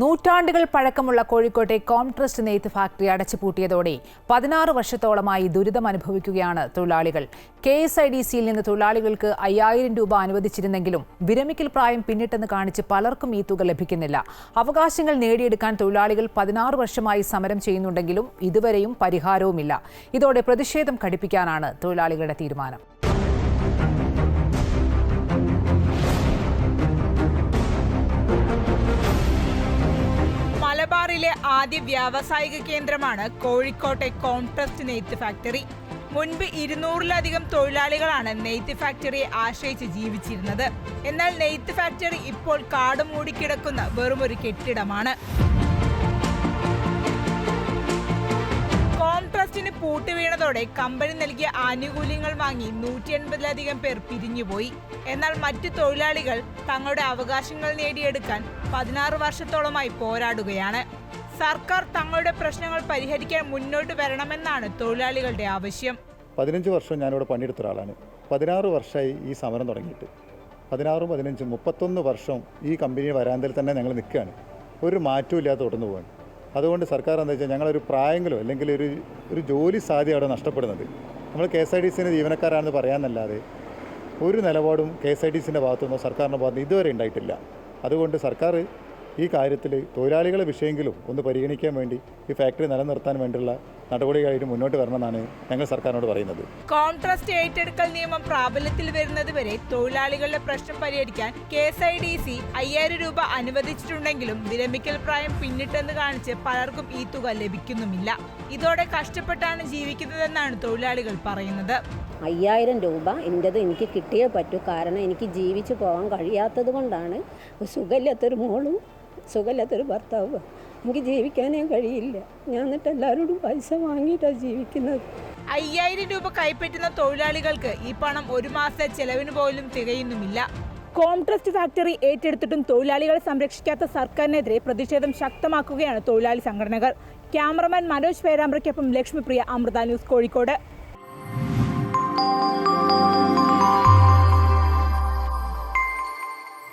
നൂറ്റാണ്ടുകൾ പഴക്കമുള്ള കോഴിക്കോട്ടെ കോംട്രസ്റ്റ് നെയ്ത്ത് ഫാക്ടറി അടച്ചുപൂട്ടിയതോടെ പതിനാറ് വർഷത്തോളമായി ദുരിതം അനുഭവിക്കുകയാണ് തൊഴിലാളികൾ. കെ എസ് ഐ ഡി സിയിൽ നിന്ന് തൊഴിലാളികൾക്ക് അയ്യായിരം രൂപ അനുവദിച്ചിരുന്നെങ്കിലും വിരമിക്കൽ പ്രായം പിന്നിട്ടെന്ന് കാണിച്ച് പലർക്കും ഈ തുക ലഭിക്കുന്നില്ല. അവകാശങ്ങൾ നേടിയെടുക്കാൻ തൊഴിലാളികൾ പതിനാറ് വർഷമായി സമരം ചെയ്യുന്നുണ്ടെങ്കിലും ഇതുവരെയും പരിഹാരവുമില്ല. ഇതോടെ പ്രതിഷേധം കടുപ്പിക്കാനാണ് തൊഴിലാളികളുടെ തീരുമാനം. മലബാറിലെ ആദ്യ വ്യാവസായിക കേന്ദ്രമാണ് കോഴിക്കോട്ടെ കോൺട്രസ്റ്റ് നെയ്ത്ത് ഫാക്ടറി. മുൻപ് ഇരുന്നൂറിലധികം തൊഴിലാളികളാണ് നെയ്ത്ത് ഫാക്ടറിയെ ആശ്രയിച്ച് ജീവിച്ചിരുന്നത്. എന്നാൽ നെയ്ത്ത് ഫാക്ടറി ഇപ്പോൾ കാട് മൂടിക്കിടക്കുന്ന വെറുമൊരു കെട്ടിടമാണ്. കോംട്രസ്റ്റിന് പൂട്ടുവീണതോടെ കമ്പനി നൽകിയ ആനുകൂല്യങ്ങൾ വാങ്ങി നൂറ്റി എൺപതിലധികം പേർ പിരിഞ്ഞുപോയി. എന്നാൽ മറ്റു തൊഴിലാളികൾ തങ്ങളുടെ അവകാശങ്ങൾ നേടിയെടുക്കാൻ പതിനാറ് വർഷത്തോളമായി പോരാടുകയാണ്. സർക്കാർ തങ്ങളുടെ പ്രശ്നങ്ങൾ പരിഹരിക്കാൻ മുന്നോട്ട് വരണമെന്നാണ് തൊഴിലാളികളുടെ ആവശ്യം. പതിനഞ്ച് വർഷം ഞാനിവിടെ പണിയെടുത്ത ഒരാളാണ്. പതിനാറ് വർഷമായി ഈ സമരം തുടങ്ങിയിട്ട്. പതിനാറും പതിനഞ്ചും മുപ്പത്തൊന്ന് വർഷം ഈ കമ്പനി വരാന്തയിൽ തന്നെ ഞങ്ങൾ നിൽക്കുകയാണ്. ഒരു മാറ്റവും ഇല്ലാതെ തുടർന്നു പോകാൻ അതുകൊണ്ട് സർക്കാർ എന്താ വെച്ചാൽ ഞങ്ങളൊരു പ്രായങ്ങളോ അല്ലെങ്കിൽ ഒരു ഒരു ജോലി സാധ്യത അവിടെ നഷ്ടപ്പെടുന്നത്. നമ്മൾ കെ എസ് ഐ ഡി സിന്റെ ജീവനക്കാരാണെന്ന് പറയാമെന്നല്ലാതെ ഒരു നിലപാടും കെ എസ് ഐ ഡി സിന്റെ ഭാഗത്തുനിന്നോ സർക്കാരിന്റെ ഭാഗത്തുനിന്നോ ഇതുവരെ ഉണ്ടായിട്ടില്ല. അതുകൊണ്ട് സർക്കാർ ഈ കാര്യത്തിൽ തൊഴിലാളികളെ വിഷയമെങ്കിലും ഒന്ന് പരിഗണിക്കാൻ വേണ്ടി ഈ ഫാക്ടറി നിലനിർത്താൻ വേണ്ടിയുള്ള നടപടികളായിട്ട് മുന്നോട്ട് വരണമെന്നാണ് ഞങ്ങൾ സർക്കാരിനോട് പറയുന്നത്. കോൺട്രസ്റ്റ് ഏറ്റെടുക്കൽ നിയമം പ്രാബല്യത്തിൽ വരുന്നത് വരെ തൊഴിലാളികളുടെ പ്രശ്നം പരിഹരിക്കാൻ K S I D C അയ്യായിരം രൂപ അനുവദിച്ചിട്ടുണ്ടെങ്കിലും വിരമിക്കൽ പ്രായം പിന്നിട്ടെന്ന് കാണിച്ച് പലർക്കും ഈ തുക ലഭിക്കുന്നുമില്ല. ഇതോടെ കഷ്ടപ്പെട്ടാണ് ജീവിക്കുന്നതെന്നാണ് തൊഴിലാളികൾ പറയുന്നത്. അയ്യായിരം രൂപ എന്റെത് എനിക്ക് കിട്ടിയേ പറ്റൂ. കാരണം എനിക്ക് ജീവിച്ചു പോകാൻ കഴിയാത്തത് കൊണ്ടാണ്. സുഖമില്ലാത്തൊരു മോളും സുഖമില്ലാത്തൊരു ഭർത്താവ്. എനിക്ക് ജീവിക്കാനേ കഴിയില്ല. ഞാൻ എന്നിട്ട് എല്ലാവരോടും പൈസ വാങ്ങിയിട്ടാണ് ജീവിക്കുന്നത്. അയ്യായിരം രൂപ കൈപ്പറ്റുന്ന തൊഴിലാളികൾക്ക് ഈ പണം ഒരു മാസത്തെ ചെലവിന് പോലും തികയുന്നുമില്ല. കോംട്രസ്റ്റ് ഫാക്ടറി ഏറ്റെടുത്തിട്ടും തൊഴിലാളികളെ സംരക്ഷിക്കാത്ത സർക്കാരിനെതിരെ പ്രതിഷേധം ശക്തമാക്കുകയാണ് തൊഴിലാളി സംഘടനകൾ. ക്യാമറമാൻ മനോജ് പേരാമ്പ്രയ്ക്കൊപ്പം ലക്ഷ്മിപ്രിയ അമൃത ന്യൂസ് കോഴിക്കോട്.